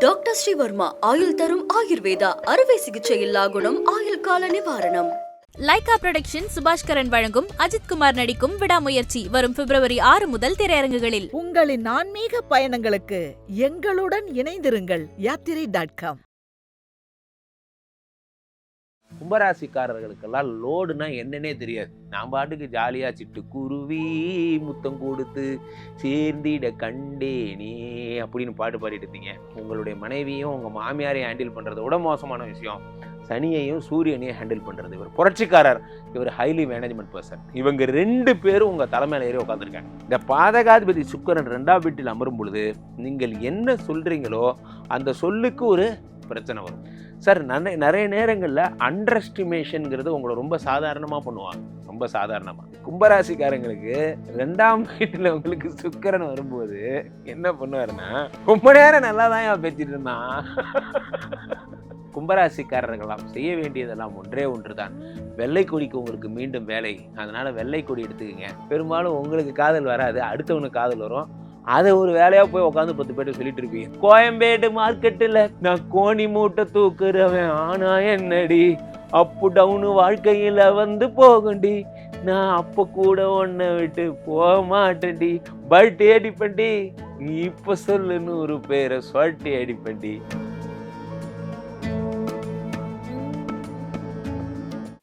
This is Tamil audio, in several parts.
டாக்டர் ஸ்ரீவர்மா ஆயுள் தரும் ஆயுர்வேதா அறுவை சிகிச்சை இல்லா குணம் ஆயுள் கால நிவாரணம். லைகா புரொடக்ஷன் சுபாஷ் கரன் வழங்கும் அஜித் குமார் நடிக்கும் விடாமுயற்சி வரும் பிப்ரவரி ஆறு முதல் திரையரங்குகளில். உங்களின் ஆன்மீக பயணங்களுக்கு எங்களுடன் இணைந்திருங்கள் யாத்திரை டாட் காம் கும்பராசிக்காரர்களுக்கெல்லாம் லோடுனா என்னன்னே தெரியாது. நான் பாட்டுக்கு ஜாலியாக சிட்டு குருவி முத்தம் கொடுத்து சேர்ந்திட கண்டேனே அப்படின்னு பாட்டு பாடிட்டு இருந்தீங்க. உங்களுடைய மனைவியும் உங்கள் மாமியாரையும் ஹேண்டில் பண்ணுறத விட மோசமான விஷயம். சனியையும் சூரியனையும் ஹேண்டில் பண்ணுறது இவர் புரட்சிக்காரர். இவர் ஹைலி மேனேஜ்மெண்ட் பர்சன். இவங்க ரெண்டு பேரும் உங்கள் தலைமையில் ஏறி உட்காந்துருக்காங்க இந்த பாதகாதிபதி சுக்கரன் ரெண்டாம் வீட்டில் அமரும் பொழுது நீங்கள் என்ன சொல்கிறீங்களோ அந்த சொல்லுக்கு ஒரு பிரச்சனை வரும். சார் நிறைய நிறைய நேரங்களில் அண்டர் எஸ்டிமேஷனுங்கிறது உங்களை ரொம்ப சாதாரணமாக பண்ணுவாங்க. ரொம்ப சாதாரணமாக கும்பராசிக்காரங்களுக்கு ரெண்டாம் வீட்டில் உங்களுக்கு சுக்கரன் வரும்போது என்ன பண்ணுவாருன்னா ரொம்ப நேரம் நல்லா தான் பேசிட்டு இருந்தான். கும்பராசிக்காரர்களாம் செய்ய வேண்டியதெல்லாம் ஒன்றே ஒன்று தான் வெள்ளை கொடிக்கு உங்களுக்கு மீண்டும் வேலை. அதனால் வெள்ளை கொடி எடுத்துக்கங்க. பெரும்பாலும் உங்களுக்கு காதல் வராது அடுத்தவனுக்கு காதல் வரும். அதை ஒரு வேலையா போய் உட்காந்து பத்து பேர்ட்ட சொல்லிட்டு இருப்பீங்க. கோயம்பேடு மார்க்கெட்டில் நான் கோணி மூட்டை தூக்குறவன் ஆனா என்னடி? அப்பு டவுனு வாழ்க்கையில வந்து போகண்டி நான் அப்ப கூட உன்னை விட்டு போக மாட்டேன்டி. பல்ட்டி அடிப்பண்டி நீ இப்ப சொல்லுன்னு ஒரு பேரை சொல்ட்டி அடிப்பண்டி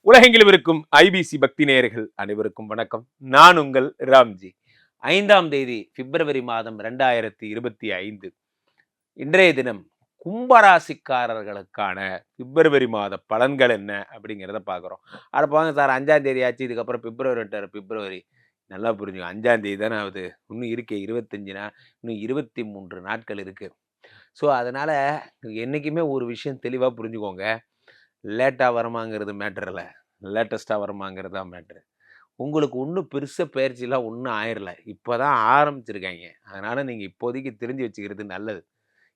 உலகெங்கிலும் இருக்கும் ஐபிசி பக்தி நேயர்கள் அனைவருக்கும் வணக்கம். நான் உங்கள் ராம்ஜி. ஐந்தாம் தேதி பிப்ரவரி மாதம் ரெண்டாயிரத்தி இருபத்தி ஐந்து. இன்றைய தினம் கும்பராசிக்காரர்களுக்கான பிப்ரவரி மாத பலன்கள் என்ன அப்படிங்கிறத பார்க்குறோம். அதை பாருங்க சார் அஞ்சாம் தேதி ஆச்சு இதுக்கப்புறம் பிப்ரவரி விட்டார் பிப்ரவரி. நல்லா புரிஞ்சுங்க அஞ்சாம் தேதி தானே ஆகுது. இன்னும் இருக்கே இருபத்தஞ்சுனா இன்னும் இருபத்தி மூன்று நாட்கள் இருக்குது ஸோ அதனால் என்றைக்குமே ஒரு விஷயம் தெளிவாக புரிஞ்சுக்கோங்க. லேட்டாக வருமாங்கிறது மேட்டர் இல்லை. லேட்டஸ்ட்டாக வருமாங்கிறது தான் மேட்ரு உங்களுக்கு ஒன்றும் பெருசாக பயிற்சிலாம் ஒன்றும் ஆயிரல. இப்போ தான் ஆரம்பிச்சிருக்காங்க. அதனால் நீங்கள் இப்போதைக்கு தெரிஞ்சு வச்சுக்கிறது நல்லது.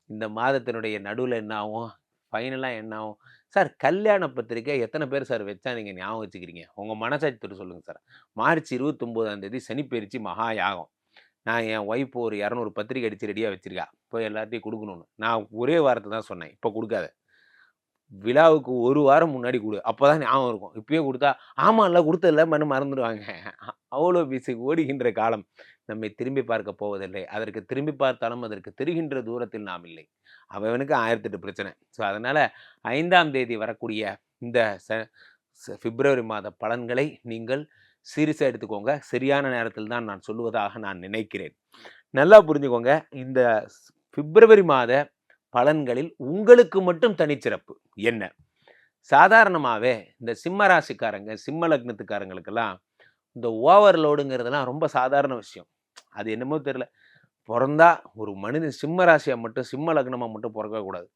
இந்த மாதத்தினுடைய நடுவில் என்ன ஆகும்? ஃபைனலாக என்ன ஆகும்? சார் கல்யாண பத்திரிக்கை எத்தனை பேர் சார் வச்சா நீங்கள் ஞாபகம் வச்சுக்கிறீங்க? உங்கள் மனசாட்சி சொல்லுங்கள் சார். மார்ச் இருபத்தொம்போதாம் தேதி சனிப்பெயர்ச்சி மகா யாகம். நான் என் ஒய்ஃப் ஒரு இரநூறு பத்திரிக்கை அடித்து ரெடியாக வச்சுருக்கா. போய் எல்லாத்தையும் கொடுக்கணும்னு. நான் ஒரே வாரத்தை தான் சொன்னேன். இப்போ கொடுக்காத. விழாவுக்கு ஒரு வாரம் முன்னாடி கொடு. அப்போ தான் ஞாபகம் இருக்கும். இப்பயே கொடுத்தா ஆமாம் இல்லை கொடுத்ததில்ல மனு மறந்துடுவாங்க. அவ்வளோ பிஸி ஓடுகின்ற காலம் நம்மை திரும்பி பார்க்க போவதில்லை. அதற்கு திரும்பி பார்த்தாலும் அதற்கு தெரிகின்ற தூரத்தில் நாம் இல்லை. அவனுக்கு ஆயிரத்தெட்டு பிரச்சனை. ஸோ அதனால் ஐந்தாம் தேதி வரக்கூடிய இந்த ச பிப்ரவரி மாத பலன்களை நீங்கள் சீரியஸாக எடுத்துக்கோங்க. சரியான நேரத்தில் தான் நான் சொல்லுவதாக நான் நினைக்கிறேன். நல்லா புரிஞ்சுக்கோங்க. இந்த பிப்ரவரி மாத பலன்களில் உங்களுக்கு மட்டும் தனிச்சிறப்பு. என்ன? சாதாரணமாகவே இந்த சிம்ம ராசிக்காரங்க சிம்ம லக்னத்துக்காரங்களுக்கெல்லாம் இந்த ஓவர்லோடுங்கிறதுலாம் ரொம்ப சாதாரண விஷயம். அது என்னமோ தெரியல. பிறந்தா ஒரு மனிதன் சிம்ம ராசியாக மட்டும் சிம்ம லக்னமாக மட்டும் பிறக்கக்கூடாது.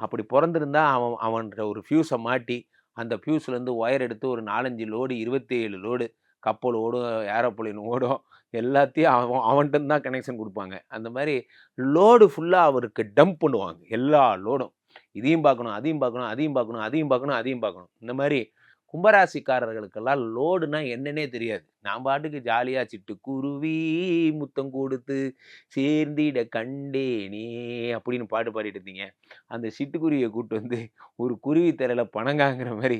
அப்படி பிறந்திருந்தா அவன் அவன்கிட்ட ஒரு ஃபியூஸை மாட்டி அந்த ஃபியூஸ்லேருந்து ஒயர் எடுத்து ஒரு நாலஞ்சு லோடு இருபத்தி ஏழு லோடு கப்பல் ஓடும் ஏரோப்ளைன் ஓடும் எல்லாத்தையும் அவன் அவன்கிட்ட தான் கனெக்ஷன் கொடுப்பாங்க. அந்த மாதிரி லோடு ஃபுல்லாக அவருக்கு டம்ப் பண்ணுவாங்க. எல்லா லோடும் இதையும் பார்க்கணும் அதையும் பார்க்கணும் அதையும் பார்க்கணும் அதையும் பார்க்கணும் அதையும் பார்க்கணும். இந்த மாதிரி கும்பராசிக்காரர்களுக்கெல்லாம் லோடுனா என்னன்னே தெரியாது. நான் பாட்டுக்கு ஜாலியாக சிட்டு குருவி முத்தம் கொடுத்து சேர்ந்திட கண்டேனே அப்படின்னு பாட்டு பாடிட்டு இருந்தீங்க. அந்த சிட்டுக்குருவியை கூட்டு வந்து ஒரு குருவி தரையில் பணங்காங்கிற மாதிரி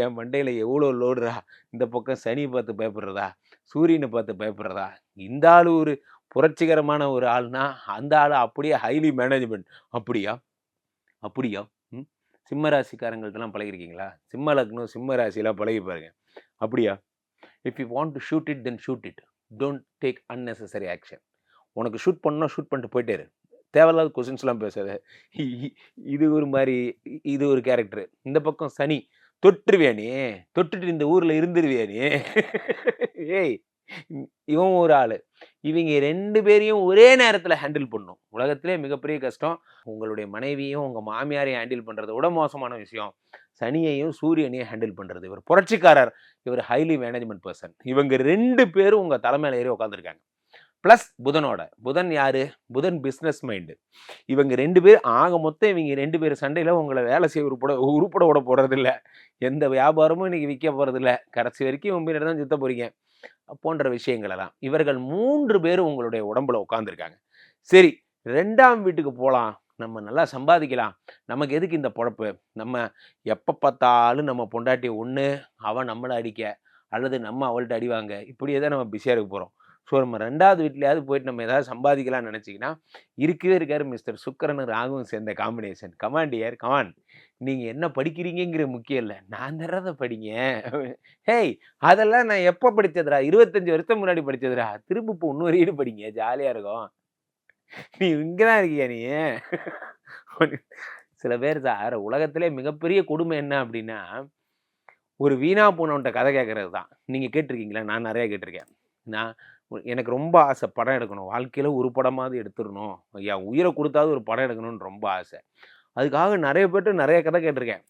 என் மண்டையில் எவ்வளோ லோடுறா? இந்த பக்கம் சனி பார்த்து பயப்படுறதா? சூரியனை பார்த்து பயப்படுறதா? இந்த ஆள் ஒரு புரட்சிகரமான ஒரு ஆள்னா அந்த ஆள் அப்படியே ஹைலி மேனேஜ்மெண்ட் அப்படியா? அப்படியா? சிம்ம ராசிக்காரங்கள்ட்டலாம் பழகிருக்கீங்களா? சிம்ம லக்னம் சிம்ம ராசியெலாம் பழகி பாருங்க. அப்படியா? If you want to shoot it then shoot it don't take unnecessary action உனக்கு ஷூட் பண்ணால் ஷூட் பண்ணிட்டு போயிட்டேரு தேவையில்லாத கொஸ்டின்ஸ்லாம் பேசாத. இது ஒரு மாதிரி இது ஒரு கேரக்டரு இந்த பக்கம் சனி தொட்டுருவியா நீ? தொட்டுட்டு இந்த ஊரில் இருந்துருவியா நீ? ஏய்! இவன் ஒரு ஆள். இவங்க ரெண்டு பேரையும் ஒரே நேரத்தில் ஹேண்டில் பண்ணும் உலகத்திலே மிகப்பெரிய கஷ்டம். உங்களுடைய மனைவியும் உங்கள் மாமியாரையும் ஹேண்டில் பண்ணுறத விட மோசமான விஷயம். சனியையும் சூரியனையும் ஹேண்டில் பண்ணுறது இவர் புரட்சிக்காரர். இவர் ஹைலி மேனேஜ்மெண்ட் பர்சன் இவங்க ரெண்டு பேரும் உங்கள் தலைமையில ஏறி உட்காந்துருக்காங்க ப்ளஸ் புதனோட. புதன் யாரு? புதன் பிஸ்னஸ் மைண்டு இவங்க ரெண்டு பேர் ஆக மொத்தம் இவங்க ரெண்டு பேர் சண்டையில் உங்களை வேலை செய்ய உருப்பட உருப்பட விட போகிறதில்ல எந்த வியாபாரமும் இன்னைக்கு விற்க போகிறதில்ல கடைசி வரைக்கும் உங்க பின்னாடி தான் சுத்த போகிறீங்க போன்ற விஷயங்களெல்லாம். இவர்கள் மூன்று பேரும் உங்களுடைய உடம்புல உட்காந்துருக்காங்க சரி ரெண்டாம் வீட்டுக்கு போகலாம் நம்ம நல்லா சம்பாதிக்கலாம். நமக்கு எதுக்கு இந்த பொழப்பு? நம்ம எப்போ பார்த்தாலும் நம்ம பொண்டாட்டி ஒன்று அவன் நம்மளை அடிக்க அல்லது நம்ம அவள்கிட்ட அடிவாங்க. இப்படியே தான் நம்ம பிஸியாக இருக்க போகிறோம் ஸோ நம்ம ரெண்டாவது வீட்லையாவது போயிட்டு நம்ம ஏதாவது சம்பாதிக்கலாம்னு நினச்சிங்கன்னா இருக்கவே இருக்காரு மிஸ்டர் சுக்கரன் ராகவும் சேர்ந்த காம்பினேஷன் கமாண்டியர் கமான் நீங்கள் என்ன படிக்கிறீங்கிற முக்கியம் இல்லை. நான் தர்றதை படிங்க. ஹேய் அதெல்லாம் நான் எப்போ படித்ததுடா இருபத்தஞ்சி வருஷம் முன்னாடி படித்ததுடா திரும்ப இப்போ இன்னொரு வீடு படிங்க. ஜாலியாக இருக்கும். நீ இங்கே தான் இருக்கியா நீ? சில பேர் சார் உலகத்திலே மிகப்பெரிய கொடுமை என்ன அப்படின்னா ஒரு வீணா போனவன்ட்ட கதை கேட்கறது தான். நீங்கள் கேட்டிருக்கீங்களா? நான் நிறையா கேட்டிருக்கேன். நான் எனக்கு ரொம்ப ஆசை. படம் எடுக்கணும். வாழ்க்கையில் ஒரு படமாவது எடுத்துடணும். ஐயா உயிரை கொடுத்தாவது ஒரு படம் எடுக்கணும்னு ரொம்ப ஆசை. அதுக்காக நிறைய பேர்ட்டு நிறைய கதை கேட்டிருக்கேன்.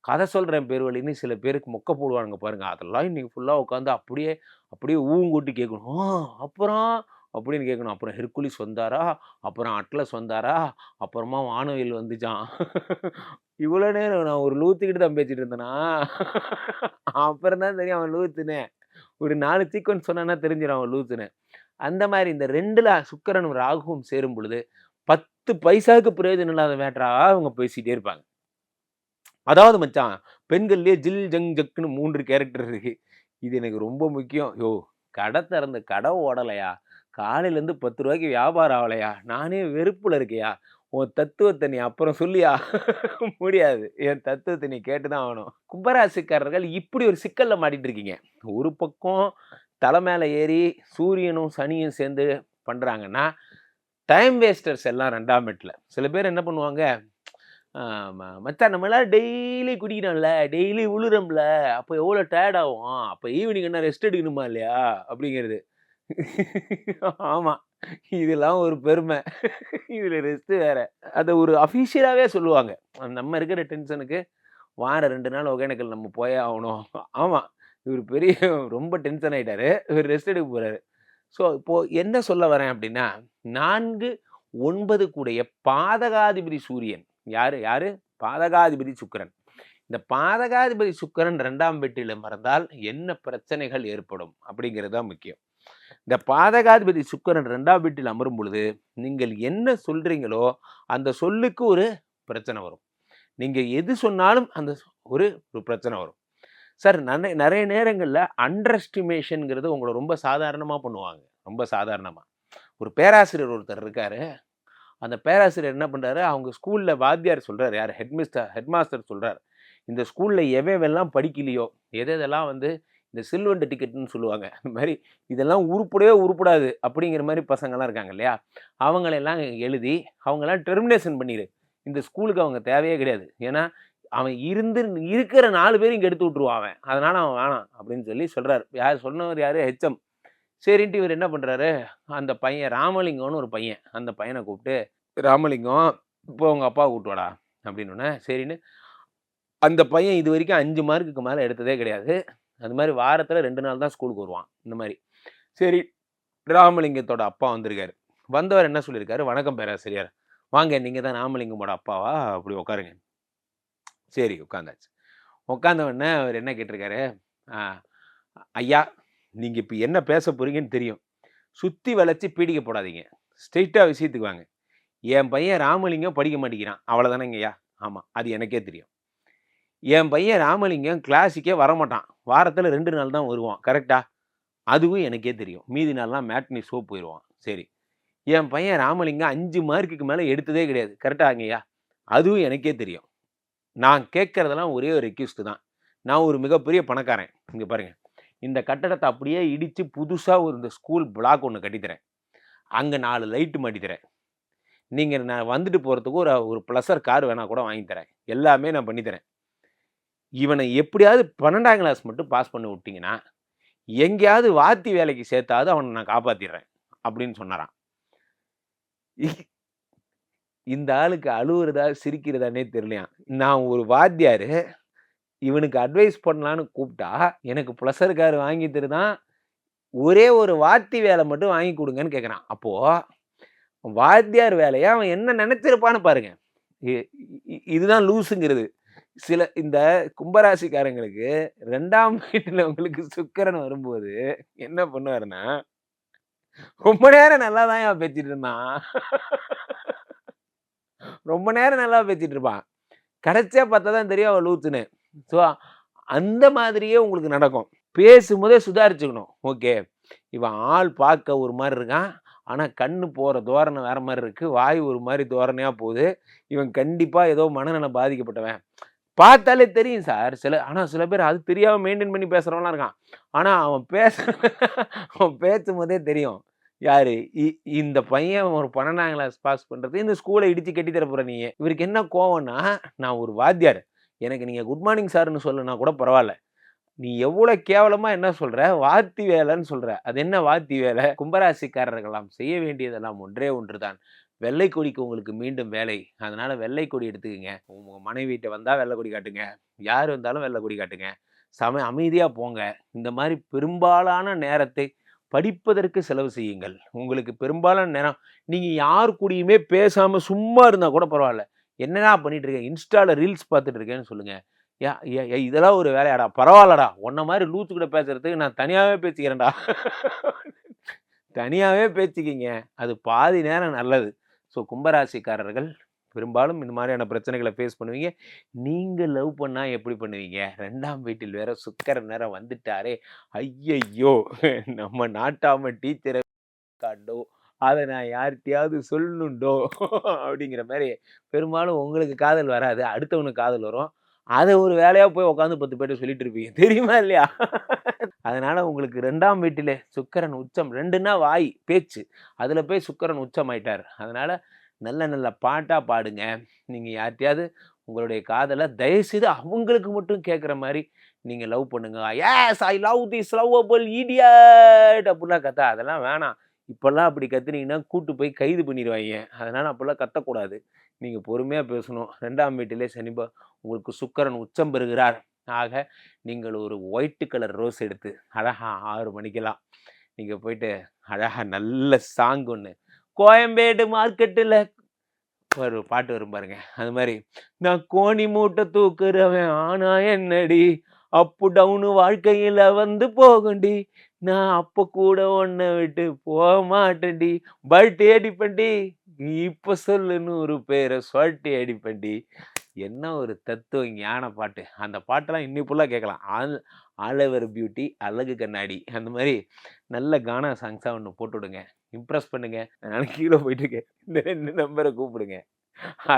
கதை சொல்கிறேன் பேர் வழின்னு சில பேருக்கு மொக்க போடுவானுங்க பாருங்கள் அதெல்லாம் இன்றைக்கி ஃபுல்லாக உட்காந்து அப்படியே அப்படியே ஊங்கூட்டி கேட்கணும். அப்புறம்? அப்படின்னு கேட்கணும். அப்புறம் ஹெர்குலிஸ் வந்தாரா அப்புறம் அட்லஸ் வந்தாரா அப்புறமா வானவில் வந்துச்சான்? இவ்வளோ நேரம் நான் ஒரு லூத்துக்கிட்டு தான் பேசிட்டு இருந்தேனா? அப்புறம் தான் தெரியும் அவன் லூத்துனே. ஒரு நாலு சீக்வன்ஸ் சொன்னான்னா தெரிஞ்சிடும் அவன் லூசுன்னு. அந்த மாதிரி இந்த ரெண்டுல சுக்கரனும் ராகுவும் சேரும் பொழுது பத்து பைசாவுக்கு பிரயோஜனம் இல்லாத மேட்டராக அவங்க பேசிட்டே இருப்பாங்க. அதாவது மச்சான் பெண்கள்லேயே ஜில் ஜங் ஜக்குன்னு மூன்று கேரக்டர் இருக்கு. இது எனக்கு ரொம்ப முக்கியம். யோ கடை திறந்த கடை ஓடலையா? காலையிலேருந்து பத்து ரூபாய்க்கு வியாபாரம் ஆகலையா? நானே வெறுப்புல இருக்கையா? உன் தத்துவத்தை நீ அப்புறம் சொல்லியா? முடியாது. என் தத்துவத்தை நீ கேட்டு தான் ஆகணும். கும்பராசிக்காரர்கள் இப்படி ஒரு சிக்கலில் மாட்டிட்டு இருக்கீங்க. ஒரு பக்கம் தலை மேலே ஏறி சூரியனும் சனியும் சேர்ந்து பண்ணுறாங்கன்னா டைம் வேஸ்டர்ஸ் எல்லாம் ரெண்டாம் எட்டில் சில பேர் என்ன பண்ணுவாங்க? மச்சான் நம்மளாம் டெய்லி குடிக்கிறோம்ல டெய்லி உழுறோம்ல அப்போ எவ்வளோ டயர்ட் ஆகும் அப்போ ஈவினிங் என்ன ரெஸ்ட் எடுக்கணுமா இல்லையா? அப்படிங்கிறது. ஆமாம் இதெல்லாம் ஒரு பெருமை. இதில் ரெஸ்ட்டு வேற. அதை ஒரு அஃபிஷியலாகவே சொல்லுவாங்க. நம்ம இருக்கிற டென்ஷனுக்கு வாரம் ரெண்டு நாள் ஒகேனக்கல் நம்ம போயே ஆகணும். ஆமாம் இவர் பெரிய ரொம்ப டென்ஷன் ஆகிட்டார் இவர் ரெஸ்ட் எடுக்க போகிறாரு ஸோ இப்போது என்ன சொல்ல வரேன் அப்படின்னா நான்கு ஒன்பது கூடைய பாதகாதிபதி சூரியன். யார்? யார்? பாதகாதிபதி சுக்கிரன். இந்த பாதகாதிபதி சுக்கிரன் ரெண்டாம் வீட்டில் மறந்தால் என்ன பிரச்சனைகள் ஏற்படும்? அப்படிங்கிறது தான் முக்கியம். இந்த பாதகாதிபதி சுக்கரன் ரெண்டாம் வீட்டில் அமரும் பொழுது நீங்கள் என்ன சொல்கிறீங்களோ அந்த சொல்லுக்கு ஒரு பிரச்சனை வரும். நீங்கள் எது சொன்னாலும் அந்த ஒரு ஒரு பிரச்சனை வரும். சார் நிறைய நிறைய நேரங்களில் அண்டர் எஸ்டிமேஷனுங்கிறது உங்களை ரொம்ப சாதாரணமாக பண்ணுவாங்க. ரொம்ப சாதாரணமாக ஒரு பேராசிரியர் ஒருத்தர் இருக்காரு. அந்த பேராசிரியர் என்ன பண்ணுறாரு அவங்க ஸ்கூலில் வாத்தியார் சொல்கிறார் யார்? ஹெட்மிஸ்டர் ஹெட்மாஸ்டர் சொல்கிறார் இந்த ஸ்கூலில் எவையெல்லாம் படிக்கலையோ எதெல்லாம் வந்து இந்த சில்வண்டு டிக்கெட்னு சொல்லுவாங்க. இந்த மாதிரி இதெல்லாம் உருப்படவே உருப்படாது அப்படிங்கிற மாதிரி பசங்கள்லாம் இருக்காங்க இல்லையா? அவங்களெல்லாம் எழுதி அவங்கெல்லாம் டெர்மினேஷன் பண்ணிடு இந்த ஸ்கூலுக்கு அவங்க தேவையே கிடையாது. ஏன்னா அவன் இருந்து இருக்கிற நாலு பேரும் இங்கே எடுத்து விட்ருவான் அவன். அதனால் அவன் வேணாம் அப்படின்னு சொல்லி சொல்கிறார் யார் சொன்னவர் யார்? ஹெச்எம் சரின்ட்டு இவர் என்ன பண்ணுறாரு அந்த பையன் ராமலிங்கம்னு ஒரு பையன் அந்த பையனை கூப்பிட்டு ராமலிங்கம் இப்போ உங்கள் அப்பா கூப்பிட்டுவாடா அப்படின்னு சரின்னு அந்த பையன் இது வரைக்கும் அஞ்சு மார்க்குக்கு மேலே எடுத்ததே கிடையாது. அது மாதிரி வாரத்தில் ரெண்டு நாள் தான் ஸ்கூலுக்கு வருவான் இந்த மாதிரி. சரி ராமலிங்கத்தோட அப்பா வந்திருக்காரு. வந்தவர் என்ன சொல்லியிருக்காரு? வணக்கம் பேராசிரியர். வாங்க நீங்கள் தான் ராமலிங்கமோட அப்பாவா? அப்படி உட்காருங்க சரி உட்காந்தாச்சு உட்காந்த உடனே அவர் என்ன கேட்டிருக்காரு? ஐயா நீங்கள் இப்போ என்ன பேச போகிறீங்கன்னு தெரியும். சுற்றி வளைச்சி பீடிக்க போடாதீங்க. ஸ்ட்ரெயிட்டாக விஷயத்துக்கு வாங்க. என் பையன் ராமலிங்கம் படிக்க மாட்டேங்கிறான். அவ்வளோதானங்க ஐயா ஆமாம் அது எனக்கே தெரியும். என் பையன் ராமலிங்கம் கிளாஸுக்கே வரமாட்டான். வாரத்தில் ரெண்டு நாள் தான் வருவான். கரெக்டாக அதுவும் எனக்கே தெரியும். மீதி நாள்லாம் மேட்னி ஷோ போயிடுவான் சரி. என் பையன் ராமலிங்கம் அஞ்சு மார்க்குக்கு மேலே எடுத்ததே கிடையாது. கரெக்டாங்கய்யா அதுவும் எனக்கே தெரியும். நான் கேட்குறதெல்லாம் ஒரே ஒரு ரெக்யூஸ்ட் தான். நான் ஒரு மிகப்பெரிய பணக்காரன். இங்கே பாருங்கள் இந்த கட்டடத்தை அப்படியே இடித்து புதுசாக ஒரு இந்த ஸ்கூல் பிளாக் ஒன்று கட்டித்தரேன். அங்கே நாலு லைட்டு மாட்டித்தரேன். நீங்கள் நான் வந்துட்டு போகிறதுக்கு ஒரு ஒரு ப்ளஸர் கார் வேணால் கூட வாங்கி தரேன் எல்லாமே நான் பண்ணித்தரேன். இவனை எப்படியாவது பன்னெண்டாம் கிளாஸ் மட்டும் பாஸ் பண்ணி விட்டிங்கன்னா எங்கேயாவது வாத்தி வேலைக்கு சேர்த்தாவது அவனை நான் காப்பாற்றிடுறேன் அப்படின்னு சொன்னாரான் இ- இந்த ஆளுக்கு அழுவுறதா சிரிக்கிறதானே தெரியலையாம். நான் ஒரு வாத்தியார் இவனுக்கு அட்வைஸ் பண்ணலான்னு கூப்பிட்டா எனக்கு ப்ளஸர் கார் வாங்கி தருதான் ஒரே ஒரு வாத்தி வேலை மட்டும் வாங்கி கொடுங்கன்னு கேட்குறான் அப்போது வாத்தியார் வேலையை அவன் என்ன நினச்சிருப்பான்னு பாருங்க. இ- இதுதான் லூஸுங்கிறது சில இந்த கும்பராசிக்காரங்களுக்கு ரெண்டாம் வீட்டில் உங்களுக்கு சுக்கரன் வரும்போது என்ன பண்ணுவாருன்னா ரொம்ப நேரம் நல்லா தான் பேசிட்டு இருந்தான். ரொம்ப நேரம் நல்லா பேசிட்டு இருப்பான். கடைசியாக பார்த்தா தான் தெரியும் அவள் லூத்துன்னு. ஸோ அந்த மாதிரியே உங்களுக்கு நடக்கும். பேசும்போதே சுதாரிச்சுக்கணும். ஓகே. இவன் ஆள் பார்க்க ஒரு மாதிரி இருக்கான். ஆனால் கண்ணு போகிற தோரணை வேற மாதிரி இருக்கு. வாய் ஒரு மாதிரி தோரணையாக போகுது. இவன் கண்டிப்பாக ஏதோ மனநலம் பாதிக்கப்பட்டவன். பார்த்தாலே தெரியும் சார். சில ஆனால் சில பேர் அது தெரியாமல் மெயின்டைன் பண்ணி பேசுகிறவங்களாம் இருக்கான். ஆனால் அவன் பேச அவன் பேசும்போதே தெரியும். யார்? இ- இந்த பையன் ஒரு பன்னெண்டாம் கிளாஸ் பாஸ் பண்ணுறது இந்த ஸ்கூலை இடிச்சு கட்டி தர போற இவருக்கு என்ன கோவம்னா நான் ஒரு வாத்தியார். எனக்கு நீங்கள் குட் மார்னிங் சார்னு சொல்லுனா கூட பரவாயில்ல. நீ எவ்வளோ கேவலமாக என்ன சொல்கிற வாத்தி வேலைன்னு சொல்கிற அது என்ன வாத்தி வேலை? கும்பராசிக்காரர்களாம் செய்ய வேண்டியதெல்லாம் ஒன்றே ஒன்று தான் வெள்ளை கொடிக்கு உங்களுக்கு மீண்டும் வேலை. அதனால வெள்ளை கொடி எடுத்துக்கங்க. மனைவி மனைவிட்ட வந்தால் வெள்ளை கொடி காட்டுங்க. யார் வந்தாலும் வெள்ளை கொடி காட்டுங்க. சம அமைதியாக போங்க. இந்த மாதிரி பெரும்பாலான நேரத்தை படிப்பதற்கு செலவு செய்யுங்கள். உங்களுக்கு பெரும்பாலான நேரம் நீங்கள் யார் கூடயுமே பேசாமல் சும்மா இருந்தால் கூட பரவாயில்ல. என்னடா பண்ணிட்டு இருக்கேன் இன்ஸ்டால ரீல்ஸ் பார்த்துட்டு இருக்கேன்னு சொல்லுங்க. இதெல்லாம் ஒரு வேலையாடா. பரவாயில்லடா. உன்ன மாதிரி லூத்து கூட பேசுறதுக்கு நான் தனியாகவே பேசிக்கிறேன்டா. தனியாகவே பேசிக்கிங்க. அது பாதி நேரம் நல்லது. ஸோ கும்பராசிக்காரர்கள் பெரும்பாலும் இந்த மாதிரியான பிரச்சனைகளை ஃபேஸ் பண்ணுவீங்க. நீங்கள் லவ் பண்ணால் எப்படி பண்ணுவீங்க? ரெண்டாம் வீட்டில் வேற சுக்கர நேரம் வந்துட்டாரே. ஐயையோ! நம்ம நாட்டாம டீச்சரை காண்டோ அதை நான் யார்கிட்டயாவது சொல்லணுண்டோ? அப்படிங்கிற மாதிரி. பெரும்பாலும் உங்களுக்கு காதல் வராது. அடுத்தவனுக்கு காதல் வரும். அதை ஒரு வேலையாக போய் உட்காந்து பத்து பேர்ட்ட சொல்லிட்டு இருப்பீங்க தெரியுமா இல்லையா? அதனால உங்களுக்கு ரெண்டாம் வீட்டில் சுக்கரன் உச்சம் ரெண்டுன்னா வாய் பேச்சு. அதில் போய் சுக்கரன் உச்சம் ஆயிட்டார். அதனால் நல்ல நல்ல பாட்டாக பாடுங்க. நீங்கள் யார்கிட்டயாவது உங்களுடைய காதலை தயவுசெய்து அவங்களுக்கு மட்டும் கேட்குற மாதிரி நீங்கள் லவ் பண்ணுங்க. As I love this lovable idiot அப்படிலாம் கத்தா. அதெல்லாம் வேணாம். இப்போல்லாம் அப்படி கத்துனீங்கன்னா கூட்டு போய் கைது பண்ணிடுவாங்க அதனால் அப்போல்லாம் கத்தக்கூடாது. நீங்கள் பொறுமையாக பேசணும். ரெண்டாம் வீட்டிலே சனிபா உங்களுக்கு சுக்கரன் உச்சம் பெறுகிறார். ஆக நீங்கள் ஒரு ஒயிட்டு கலர் ரோஸ் எடுத்து அழகாக ஆறு மணிக்கெல்லாம் நீங்கள் போயிட்டு அழகாக நல்ல சாங் ஒன்று கோயம்பேடு மார்க்கெட்டில் ஒரு பாட்டு வரும் பாருங்க. அது மாதிரி நான் கோணி மூட்டை தூக்குறவன் ஆனா என்னடி? அப்பு டவுனு வாழ்க்கையில் வந்து போகண்டி. நான் அப்போ கூட ஒன்றை விட்டு போக மாட்டேன்டி. பல்ட்டி இப்போ சொல்லுன்னு ஒரு நூறு பேரை சொல்லிட்டு அடிப்பண்டி என்ன ஒரு தத்துவ ஞான பாட்டு. அந்த பாட்டெல்லாம் இன்னி ஃபுல்லாக கேட்கலாம். ஆல் ஆல் ஓவர் பியூட்டி அழகு கண்ணாடி. அந்த மாதிரி நல்ல கானா சாங்ஸாக ஒன்று போட்டு விடுங்க. இம்ப்ரெஸ் பண்ணுங்க. அதனால கீழே போயிட்டு இந்த ரெண்டு நம்பரை கூப்பிடுங்க.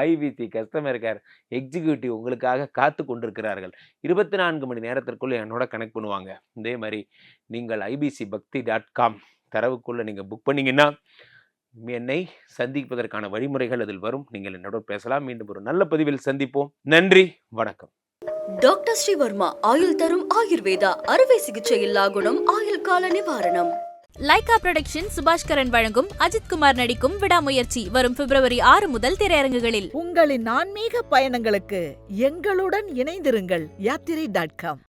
IBC customer care. எக்ஸிக்யூட்டிவ் உங்களுக்காக காத்து கொண்டிருக்கிறார்கள். இருபத்தி நான்கு மணி நேரத்திற்குள் என்னோட கனெக்ட் பண்ணுவாங்க. இதே மாதிரி நீங்கள் ஐபிசி பக்தி டாட் காம் தரவுக்குள்ளே நீங்கள் புக் பண்ணிங்கன்னா என்னை சந்திப்பதற்கான வழிமுறைகள் அதில் வரும். நீங்கள் என்னோட பேசலாம். மீண்டும் ஒரு நல்ல பதிவில் சந்திப்போம். நன்றி. வணக்கம். டாக்டர் ஸ்ரீவர்மா ஆயுள் தரும் ஆயுர்வேதா அறுவை சிகிச்சை இல்லா குணம் ஆயுள் கால நிவாரணம். லைகா புரொடக்ஷன் சுபாஷ்கரன் வழங்கும் அஜித்குமார் நடிக்கும் விடாமுயற்சி வரும் பிப்ரவரி ஆறு முதல் திரையரங்குகளில். உங்களின் ஆன்மீக பயணங்களுக்கு எங்களுடன் இணைந்திருங்கள். யாத்திரை டாட் காம்.